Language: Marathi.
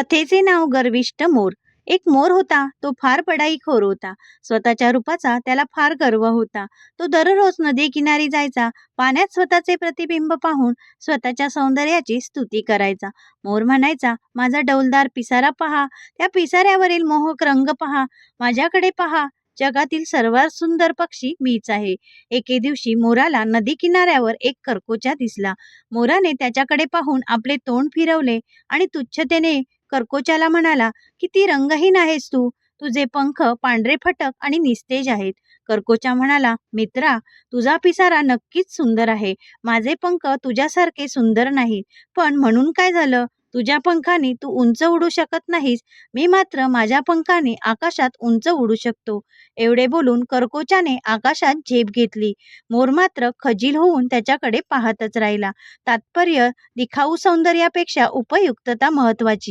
कथेचे नाव गर्विष्ठ मोर. एक मोर होता तो फार पडाईखोर होता. स्वतःच्या रूपाचा त्याला फार गर्व होता. तो दररोज नदी किनारी जायचा पाण्यात स्वतःचे प्रतिबिंब पाहून स्वतःच्या सौंदर्याची स्तुती करायचा. मोर म्हणायचा माझा डौलदार पिसारा पहा त्या पिसाऱ्यावरील मोहक रंग पहा माझ्याकडे पहा. जगातील सर्वात सुंदर पक्षी मीच आहे. एके दिवशी मोराला नदी किनाऱ्यावर एक करकोचा दिसला. मोराने त्याच्याकडे पाहून आपले तोंड फिरवले आणि तुच्छतेने कर्कोचाला म्हणाला किती रंगहीन आहेस तू. तुझे पंख पांढरे फटक आणि निस्तेज आहेत. कर्कोचा म्हणाला मित्रा तुझा पिसारा नक्कीच सुंदर आहे. माझे पंख तुझ्यासारखे सुंदर नाहीत. पण म्हणून काय झालं? तुझ्या पंखाने तू उंच उडू शकत नाहीस. मी मात्र माझ्या पंखाने आकाशात उंच उडू शकतो. एवढे बोलून कर्कोचाने आकाशात झेप घेतली. मोर मात्र खजील होऊन त्याच्याकडे पाहतच राहिला. तात्पर्य दिखाऊ सौंदर्यापेक्षा उपयुक्तता महत्वाची